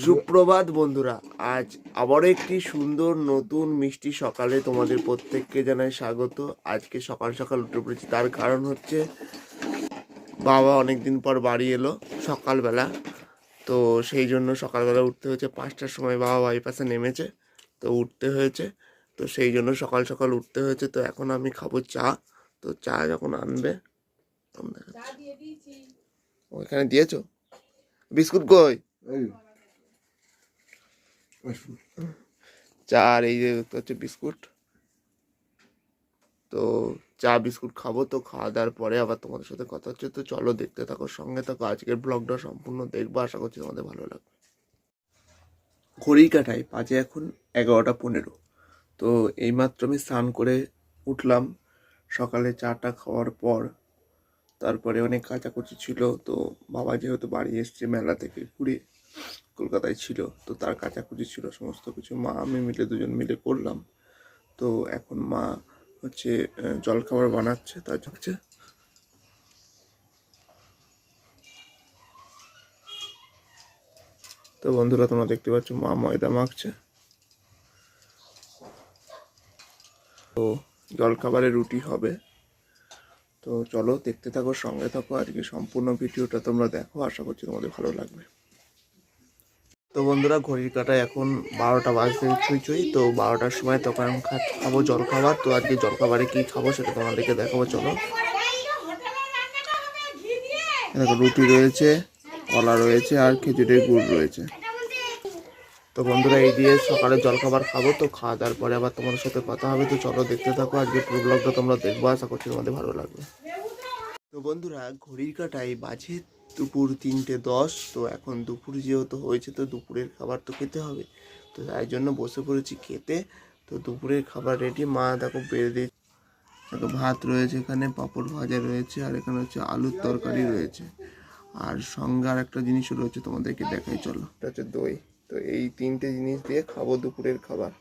সুপ্রভাত বন্ধুরা আজ আবারও একটি সুন্দর নতুন মিষ্টি সকালে তোমাদের প্রত্যেককে জানাই স্বাগত। আজকে সকাল সকাল উঠে পড়েছি তার কারণ হচ্ছে বাবা অনেকদিন পর বাড়ি এলো সকালবেলা। তো সেই জন্য সকালবেলা উঠতে হয়েছে পাঁচটার সময় বাবা বাইপাসে নেমেছে তো উঠতে হয়েছে। তো সেই জন্য সকাল সকাল উঠতে হয়েছে তো এখন আমি খাব চা। তো চা যখন আনবে। ওইখানে দিয়েছ? বিস্কুট কই। চা আর এই যে হচ্ছে বিস্কুট। তো চা, বিস্কুট খাব, তো খাওয়া দাওয়ার পরে আবার তোমাদের সাথে কথা হচ্ছে। তো চলো দেখতে থাকো, সঙ্গে থাকো। আজকের ব্লগটা সম্পূর্ণ দেখব, আশা করছি তোমাদের ভালো লাগবে। ঘড়ির কাটায় বাজে এখন এগারোটা পনেরো। তো এইমাত্র আমি স্নান করে উঠলাম। সকালে চাটা খাওয়ার পর তারপরে অনেক কাচাকুচি ছিল। তো বাবা যেহেতু বাড়ি এসছে মেলা থেকে ঘুরে কলকাতায় ছিল, তো তার কাচাকুচি ছিল, সমস্ত কিছু। মা, আমি মিলে দুজন মিলে করলাম। তো এখন মা হচ্ছে জলখাবার বানাচ্ছে, তার হচ্ছে তো বন্ধুরা, তোমরা দেখতে পাচ্ছ, মা ময়দা মাখছে। তো জলখাবারে রুটি হবে। তো চলো, দেখতে থাকো, সঙ্গে থাকো। আজকে সম্পূর্ণ ভিডিওটা তোমরা দেখো। আশা করছি তোমাদের ভালো লাগবে। তো বন্ধুরা, ঘড়ির কাটায় এখন বারোটা বাজতে ছুঁই ছুঁই তো বারোটার সময় তখন খাব জলখাবার। তো আজকে জলখাবারে কী খাব সেটা তোমাদেরকে দেখাবো, চলো। দেখো, রুটি রয়েছে, কলা রয়েছে আর খেজুরের গুড় রয়েছে। তো বন্ধুরা, এই দিয়ে সকালে জলখাবার খাব, তো খাওয়া দাওয়ার পরে আবার তোমাদের সাথে কথা হবে। তো চলো, দেখতে থাকো, আজকে পুরো ব্লগটা তোমরা দেখব, আশা করছি তোমাদের ভালো লাগবে। তো বন্ধুরা, ঘড়ির কাটায় বাজে দুপুর তিনটে দশ, তো এখন দুপুর যেহেতু হয়েছে, তো দুপুরের খাবার তো খেতে হবে। তো তাই জন্য বসে পড়েছি খেতে। তো দুপুরের খাবার রেডি মা দেখো বেড়ে দিয়ে দেখো ভাত রয়েছে এখানে, পাঁপড় ভাজা রয়েছে, আর এখানে হচ্ছে আলুর তরকারি রয়েছে। আর সঙ্গে আর একটা জিনিসও রয়েছে তোমাদেরকে দেখাই, চলো। এটা হচ্ছে দই। তো এই তিনটে জিনিস দিয়ে খাব দুপুরের খাবার।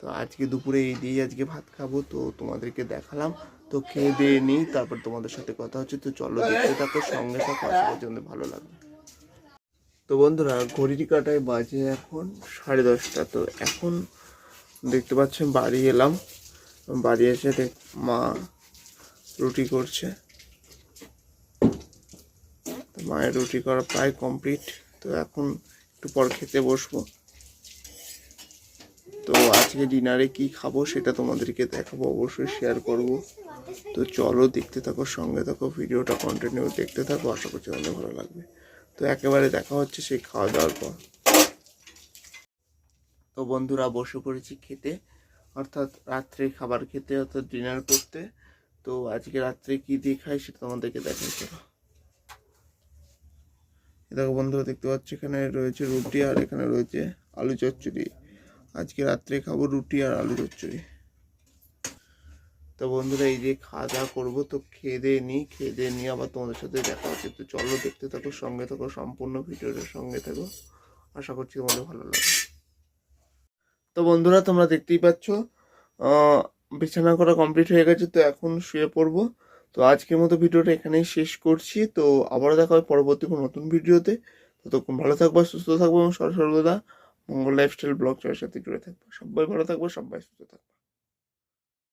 তো আজকে দুপুরে এই দিয়েই আজকে ভাত খাব, তো তোমাদেরকে দেখালাম। তো খেয়ে দিয়ে নিই, তারপর তোমাদের সাথে কথা হচ্ছে। তো চলো দেখতে থাকো, সঙ্গে থাকো, আশা করছি তোমাদের ভালো লাগবে। তো বন্ধুরা, ঘড়ির কাটায় বাজে এখন সাড়ে দশটা। তো এখন দেখতে পাচ্ছেন, বাড়ি এলাম। বাড়ি এসে দেখ, মা রুটি করছে। মায়ের রুটি করা প্রায় কমপ্লিট। তো এখন একটু পর খেতে বসবো। তো আজকে ডিনারে কি খাব সেটা তোমাদেরকে দেখাবো, অবশ্যই শেয়ার করব। তো চলো দেখতে থাকো, সঙ্গে থাকো, ভিডিওটা কন্টিনিউ দেখতে থাকো, আশা করছি অনেক ভালো লাগবে। তো একেবারে দেখা হচ্ছে সেই খাওয়া দাওয়ার পর। তো বন্ধুরা, বসে পড়েছি খেতে, অর্থাৎ রাত্রে খাবার খেতে, অর্থাৎ ডিনার করতে। তো আজকে রাত্রে কি দিয়ে খাই সেটা তোমাদেরকে দেখাই, চলো। দেখো বন্ধুরা, দেখতে পাচ্ছ এখানে রয়েছে রুটি আর এখানে রয়েছে আলু চচ্চড়ি। আজকে রাত্রে খাব রুটি আর আলু চচ্চড়ি। তো বন্ধুরা, এই যে খাওয়া দাওয়া করব, তো খেয়ে নিই, খেয়ে দিয়ে নিয়ে আবার তোমাদের সাথে দেখা হচ্ছে। তো চলো দেখতে থাকো, সঙ্গে থাকো, সম্পূর্ণ ভিডিওটার সঙ্গে থাকো। আশা করছি তোমাদের ভালো লাগবে। তো বন্ধুরা, তোমরা দেখতেই পাচ্ছ বিছানা করা কমপ্লিট হয়ে গেছে, তো এখন শুয়ে পড়ব। তো আজকের মতো ভিডিওটা এখানেই শেষ করছি। তো আবারও দেখা হবে পরবর্তী কোনো নতুন ভিডিওতে। ততক্ষণ ভালো থাকব, সুস্থ থাকব এবং সর্বদা মঙ্গল লাইফস্টাইল ব্লগ চয়ের সাথে জুড়ে থাকব। সবাই ভালো থাকব সবাই সুস্থ থাকব।